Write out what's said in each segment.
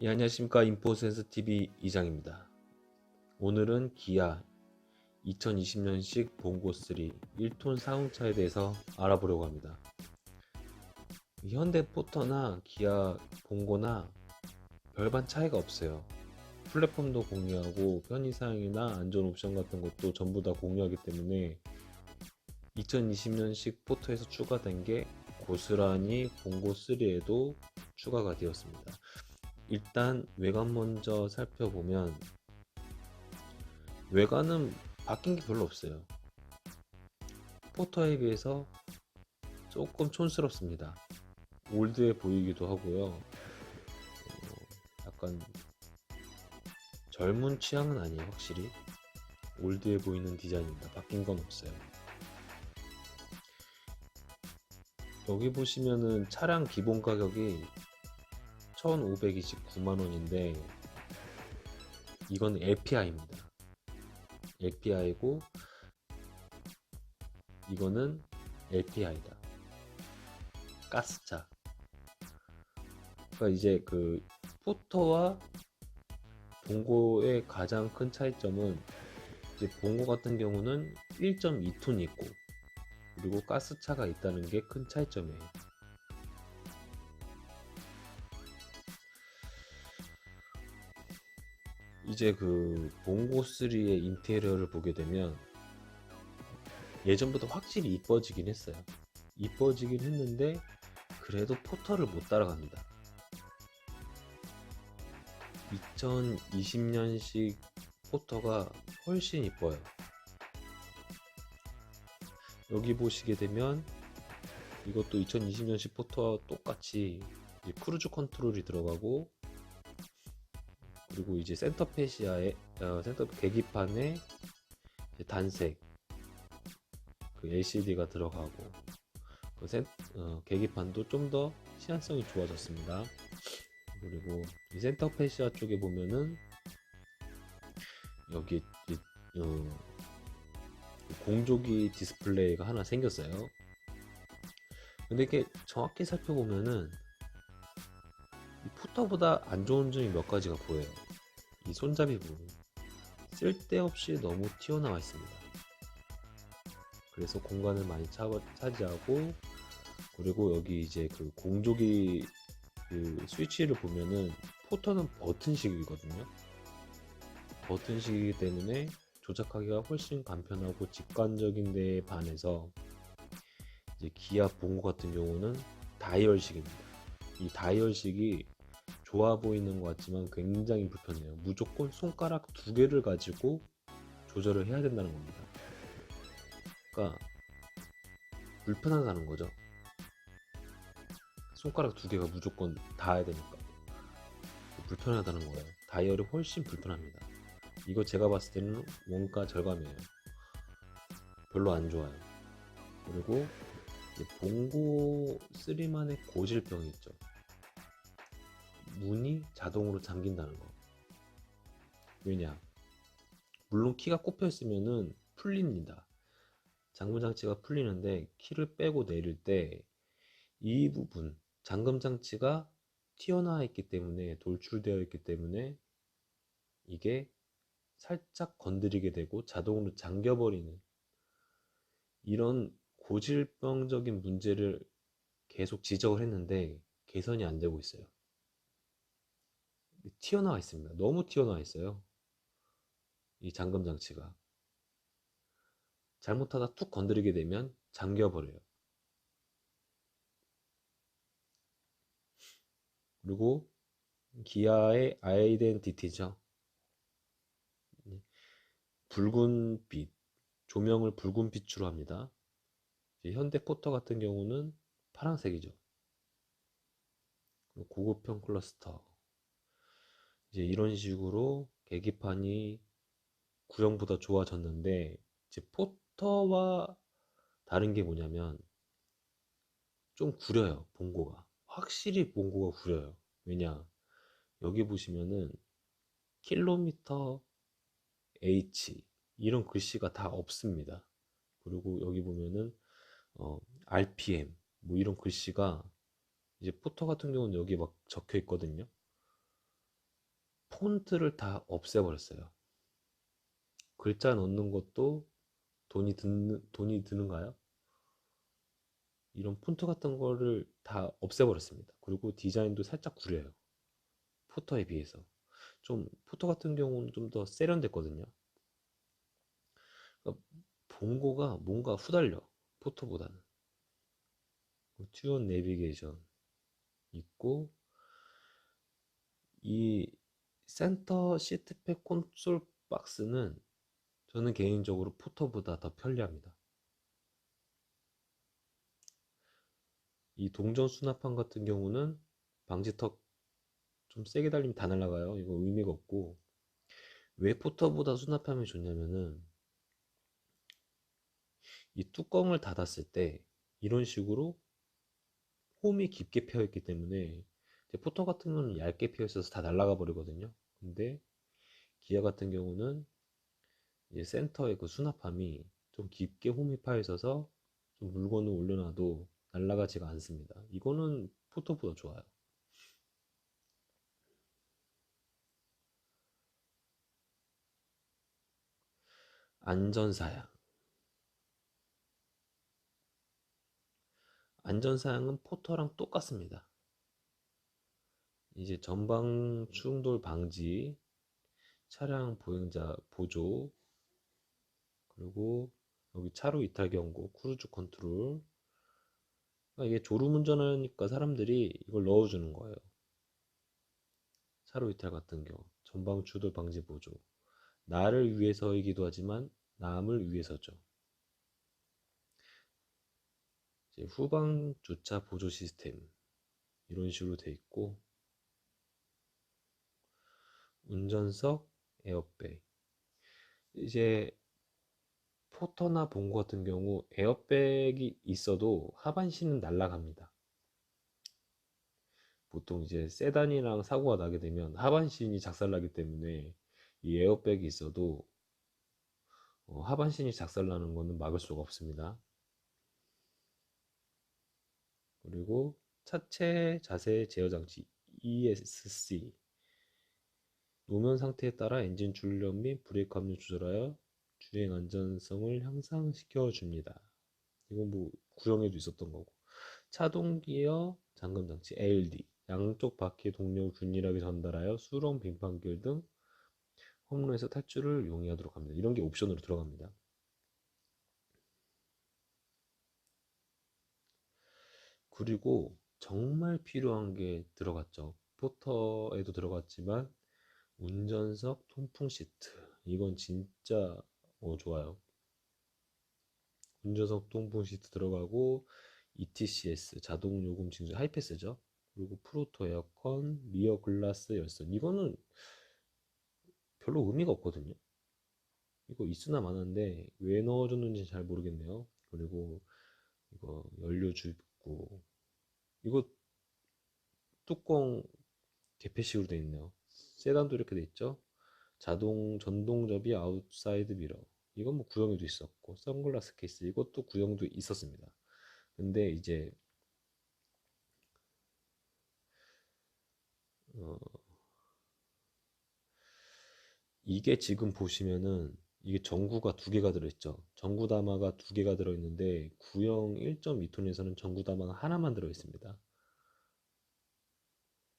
예, 안녕하십니까 인포센스 TV 이장입니다. 오늘은 기아 2020년식 봉고 3 1톤 상용차에 대해서 알아보려고 합니다. 현대 포터나 기아 봉고나 별반 차이가 없어요. 플랫폼도 공유하고 편의사양이나 안전 옵션 같은 것도 전부 다 공유하기 때문에 2020년식 포터에서 추가된 게 고스란히 봉고 3에도 추가가 되었습니다. 일단 외관 먼저 살펴보면 외관은 바뀐 게 별로 없어요. 포터에 비해서 조금 촌스럽습니다. 올드해 보이기도 하고요. 어, 약간 젊은 취향은 아니에요, 확실히. 올드해 보이는 디자인입니다. 바뀐 건 없어요. 여기 보시면은 차량 기본 가격이 1529만원인데 이건 LPI입니다. LPI고 이거는 LPI다. 가스차. 그러니까 이제 그 포터와 봉고의 가장 큰 차이점은 이제 봉고 같은 경우는 1.2톤 있고 그리고 가스차가 있다는 게 큰 차이점이에요. 이제 그 봉고 3의 인테리어를 보게 되면 예전보다 확실히 이뻐지긴 했어요. 이뻐지긴 했는데 그래도 포터를 못 따라갑니다. 2020년식 포터가 훨씬 이뻐요. 여기 보시게 되면 이것도 2020년식 포터와 똑같이 크루즈 컨트롤이 들어가고 그리고 이제 센터 페시아에 어, 센터 계기판에 단색 그 LCD가 들어가고 그 센, 어, 계기판도 좀 더 시한성이 좋아졌습니다. 그리고 이 센터 페시아 쪽에 보면은 여기 이, 어, 공조기 디스플레이가 하나 생겼어요. 근데 이게 정확히 살펴보면은 이 푸터보다 안 좋은 점이 몇 가지가 보여요. 이 손잡이 부분 쓸데없이 너무 튀어나와 있습니다. 그래서 공간을 많이 차, 차지하고 그리고 여기 이제 그 공조기 그 스위치를 보면은 포터는 버튼식이거든요. 버튼식이기 때문에 조작하기가 훨씬 간편하고 직관적인 데에 반해서 이제 기아 봉고 같은 경우는 다이얼식입니다. 이 다이얼식이 좋아 보이는 것 같지만 굉장히 불편해요. 무조건 손가락 두 개를 가지고 조절을 해야 된다는 겁니다. 그러니까 불편하다는 거죠. 손가락 두 개가 무조건 닿아야 되니까 불편하다는 거예요. 다이얼이 훨씬 불편합니다. 이거 제가 봤을 때는 원가 절감이에요. 별로 안 좋아요. 그리고 봉고 3만의 고질병이 있죠. 문이 자동으로 잠긴다는 거. 왜냐? 물론 키가 꼽혀 있으면은 풀립니다. 잠금 장치가 풀리는데 키를 빼고 내릴 때 이 부분 잠금 장치가 튀어나와 있기 때문에 돌출되어 있기 때문에 이게 살짝 건드리게 되고 자동으로 잠겨버리는 이런 고질병적인 문제를 계속 지적을 했는데 개선이 안 되고 있어요. 튀어나와 있습니다. 너무 튀어나와 있어요. 이 잠금 장치가. 잘못하다 툭 건드리게 되면 잠겨버려요. 그리고 기아의 아이덴티티죠. 붉은 빛, 조명을 붉은 빛으로 합니다. 현대 포터 같은 경우는 파란색이죠. 고급형 클러스터. 이제 이런 식으로 계기판이 구형보다 좋아졌는데 이제 포터와 다른 게 뭐냐면 좀 구려요 봉고가. 확실히 봉고가 구려요. 왜냐? 여기 보시면은 킬로미터 H 이런 글씨가 다 없습니다. 그리고 여기 보면은 어, RPM 뭐 이런 글씨가 이제 포터 같은 경우는 여기 막 적혀 있거든요 폰트를 다 없애버렸어요. 글자 넣는 것도 돈이 드는, 돈이 드는가요? 이런 폰트 같은 거를 다 없애버렸습니다. 그리고 디자인도 살짝 구려요. 포터에 비해서. 좀, 포터 같은 경우는 좀 더 세련됐거든요. 그러니까 본고가 뭔가 후달려. 포터보다는. 튜온 내비게이션 있고, 이 센터 시트팩 콘솔 박스는 저는 개인적으로 포터보다 더 편리합니다. 이 동전 수납판 같은 경우는 방지턱 좀 세게 달리면 다 날아가요. 이거 의미가 없고 왜 포터보다 수납함이 좋냐면은 이 뚜껑을 닫았을 때 이런 식으로 홈이 깊게 펴 있기 때문에 포터 같은 경우는 얇게 펴 있어서 다 날아가 버리거든요. 근데 기아 같은 경우는 이제 센터의 그 수납함이 좀 깊게 홈이 파 있어서 좀 물건을 올려놔도 날아가지가 않습니다. 이거는 포토보다 좋아요. 안전사양. 안전사양은 포터랑 똑같습니다. 이제 전방 충돌 방지, 차량 보행자 보조, 그리고 여기 차로 이탈 경고, 크루즈 컨트롤. 그러니까 이게 졸음 운전하니까 사람들이 이걸 넣어주는 거예요. 차로 이탈 같은 경우, 전방 추돌 방지 보조. 나를 위해서이기도 하지만 남을 위해서죠. 이제 후방 주차 보조 시스템 이런 식으로 돼 있고 운전석 에어백 이제 포터나 본거 같은 경우 에어백이 있어도 하반신은 날아갑니다. 보통 이제 세단이랑 사고가 나게 되면 하반신이 작살나기 때문에 이 에어백이 있어도 어, 하반신이 작살나는 것은 막을 수가 없습니다. 그리고 차체 자세 제어 장치 ESC 노면 상태에 따라 엔진 출력 및 브레이크 압력 조절하여 주행 안전성을 향상시켜 줍니다. 이건 뭐 구형에도 있었던 거고 차동 기어 잠금 장치 ALD 양쪽 바퀴 동력을 균일하게 전달하여 수렁 빙판길 등 홈런에서 탈출을 용이하도록 합니다. 이런 게 옵션으로 들어갑니다. 그리고 정말 필요한 게 들어갔죠. 포터에도 들어갔지만 운전석 통풍 시트 이건 진짜 어, 좋아요. 운전석 통풍 시트 들어가고 ETCS 자동 요금 징수 하이패스죠. 그리고 프로토 에어컨, 미어 글라스 열선 이거는 별로 의미가 없거든요. 이거 있으나 마는데 왜 넣어줬는지 잘 모르겠네요. 그리고 이거 연료 주입구 이거 뚜껑 개폐식으로 되어 있네요. 세단도 이렇게 돼 있죠. 자동 전동 접이 아웃사이드 미러 이건 뭐 구형에도 있었고 선글라스 케이스 이것도 구형도 있었습니다. 근데 이제 어 이게 지금 보시면은 이게 전구가 두 개가 들어있죠. 전구 담화가 두 개가 들어있는데 구형 1.2톤에서는 전구 담화가 하나만 들어있습니다.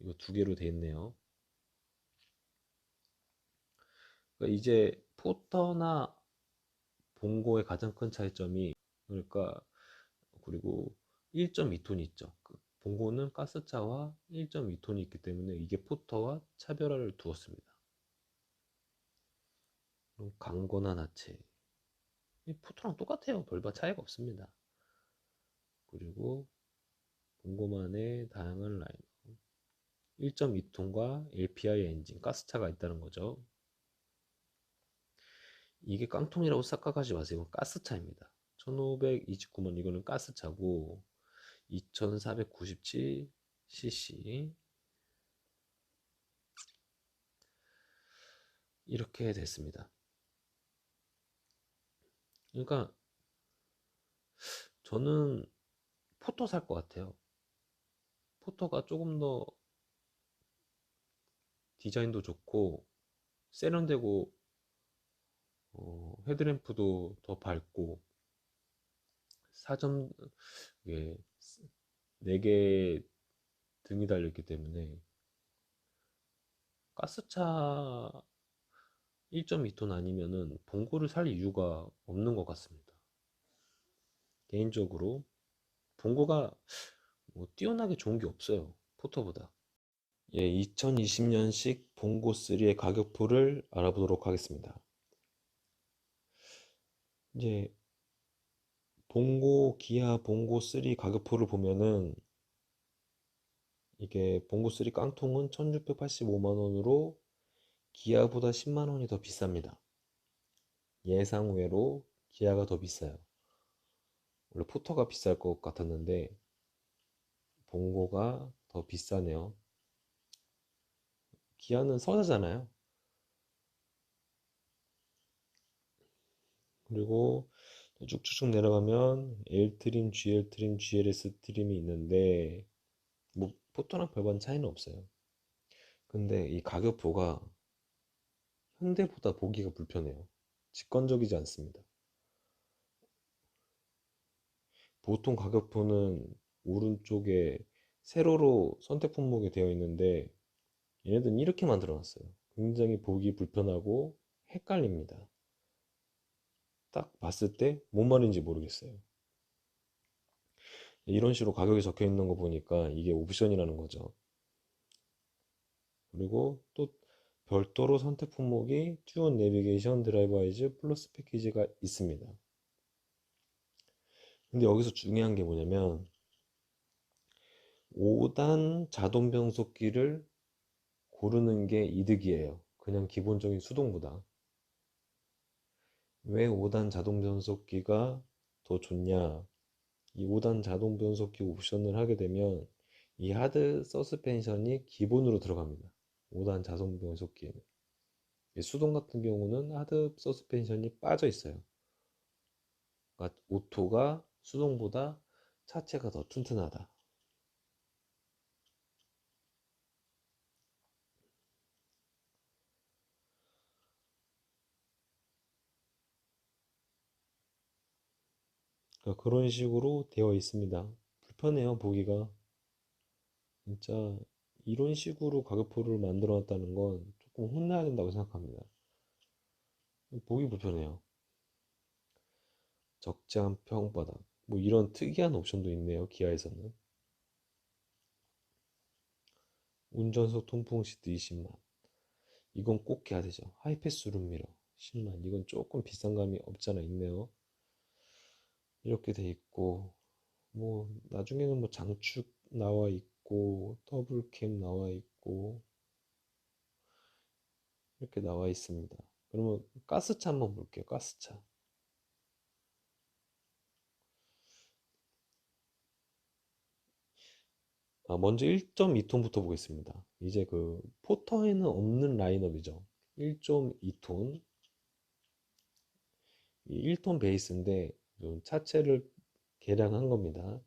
이거 두 개로 돼 있네요. 그러니까 이제 포터나 봉고의 가장 큰 차이점이 그러니까 그리고 1.2톤이 있죠. 그 봉고는 가스차와 1.2톤이 있기 때문에 이게 포터와 차별화를 두었습니다. 강고나 나체 포터랑 똑같아요. 별바 차이가 없습니다. 그리고 봉고만의 다양한 라인 1.2톤과 LPI 엔진 가스차가 있다는 거죠. 이게 깡통이라고 싹각하지 마세요. 가스차입니다. 1529만 이거는 가스차고 2497cc 이렇게 됐습니다. 그러니까 저는 포토 살 것 같아요. 포토가 조금 더 디자인도 좋고 세련되고 어, 헤드램프도 더 밝고 사점 이게 네개 등이 달렸기 때문에 가스차 1.2톤 아니면은 봉고를 살 이유가 없는 것 같습니다. 개인적으로 봉고가 뭐 뛰어나게 좋은 게 없어요. 포터보다. 예, 2020년식 봉고 3의 가격표를 알아보도록 하겠습니다. 이제 봉고 기아 봉고 3 가격표를 보면은 이게 봉고 3 깡통은 1685만 원으로 기아보다 10만 원이 더 비쌉니다. 예상 외로 기아가 더 비싸요. 원래 포터가 비쌀 것 같았는데 봉고가 더 비싸네요. 기아는 서자잖아요. 그리고 쭉쭉쭉 내려가면 L 트림, GL 트림, GLS 트림이 있는데 뭐 포토랑 별반 차이는 없어요. 근데 이 가격표가 현대보다 보기가 불편해요. 직관적이지 않습니다. 보통 가격표는 오른쪽에 세로로 선택 품목이 되어 있는데 얘네들은 이렇게 만들어 놨어요. 굉장히 보기 불편하고 헷갈립니다. 딱 봤을 때 뭔 말인지 모르겠어요. 이런 식으로 가격이 적혀 있는 거 보니까 이게 옵션이라는 거죠. 그리고 또 별도로 선택 품목이 튜온 내비게이션 드라이버 아이즈 플러스 패키지가 있습니다. 근데 여기서 중요한 게 뭐냐면 5단 자동 변속기를 고르는 게 이득이에요. 그냥 기본적인 수동보다. 왜 5단 자동 변속기가 더 좋냐? 이 5단 자동 변속기 옵션을 하게 되면 이 하드 서스펜션이 기본으로 들어갑니다. 5단 자동 변속기에는. 수동 같은 경우는 하드 서스펜션이 빠져 있어요. 그러니까 오토가 수동보다 차체가 더 튼튼하다. 그러니까 그런 식으로 되어 있습니다. 불편해요, 보기가. 진짜 이런 식으로 가격표를 만들어 놨다는 건 조금 혼나야 된다고 생각합니다. 보기 불편해요. 적재한 평바닥. 뭐 이런 특이한 옵션도 있네요, 기아에서는. 운전석 통풍 시트 20만. 이건 꼭 해야 되죠. 하이패스 룸미러 10만. 이건 조금 비싼 감이 없잖아 있네요. 이렇게 돼 있고 뭐 나중에는 뭐 장축 나와 있고 더블캠 나와 있고 이렇게 나와 있습니다. 그러면 가스차 한번 볼게요. 가스차. 아, 먼저 1.2톤부터 보겠습니다. 이제 그 포터에는 없는 라인업이죠. 1.2톤. 1톤 베이스인데 차체를 개량한 겁니다.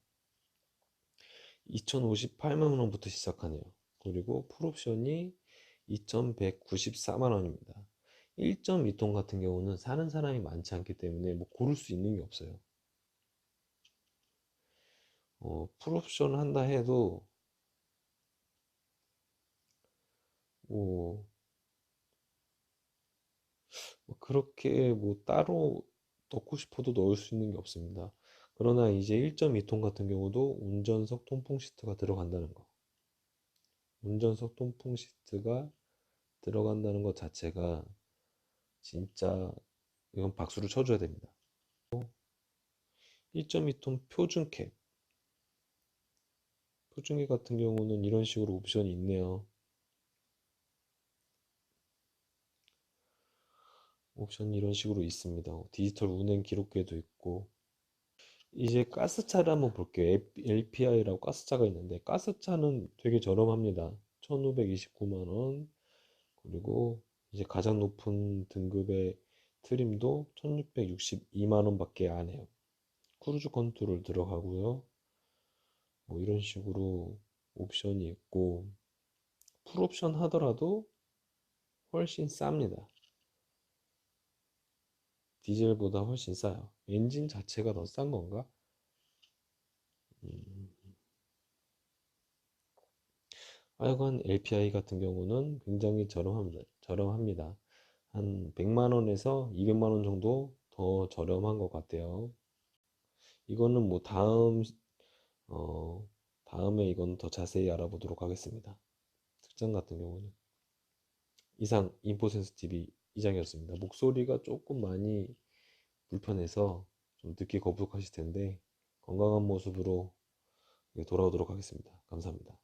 2,058만 원부터 시작하네요. 그리고 풀옵션이 2,194만 원입니다. 1.2톤 같은 경우는 사는 사람이 많지 않기 때문에 뭐 고를 수 있는 게 없어요. 어, 풀옵션 한다 해도 뭐, 뭐 그렇게 뭐 따로 넣고 싶어도 넣을 수 있는 게 없습니다. 그러나 이제 1.2톤 같은 경우도 운전석 통풍 시트가 들어간다는 거. 운전석 통풍 시트가 들어간다는 것 자체가 진짜 이건 박수를 쳐줘야 됩니다. 1.2톤 표준 캡. 표준캡 같은 경우는 이런 식으로 옵션이 있네요. 옵션이 이런 식으로 있습니다. 디지털 운행 기록계도 있고 이제 가스차를 한번 볼게요. LPI라고 가스차가 있는데 가스차는 되게 저렴합니다. 1529만원 그리고 이제 가장 높은 등급의 트림도 1662만원 밖에 안 해요. 크루즈 컨트롤 들어가고요. 뭐 이런 식으로 옵션이 있고 풀옵션 하더라도 훨씬 쌉니다. 디젤보다 훨씬 싸요. 엔진 자체가 더 싼 건가? 음. 하여간 LPI 같은 경우는 굉장히 저렴합니다. 저렴합니다. 한 100만 원에서 200만 원 정도 더 저렴한 것 같아요. 이거는 뭐 다음 어 다음에 이건 더 자세히 알아보도록 하겠습니다. 특장 같은 경우는 이상 인포센스 TV 이장이었습니다. 목소리가 조금 많이 불편해서 좀 듣기 거북하실 텐데 건강한 모습으로 돌아오도록 하겠습니다. 감사합니다.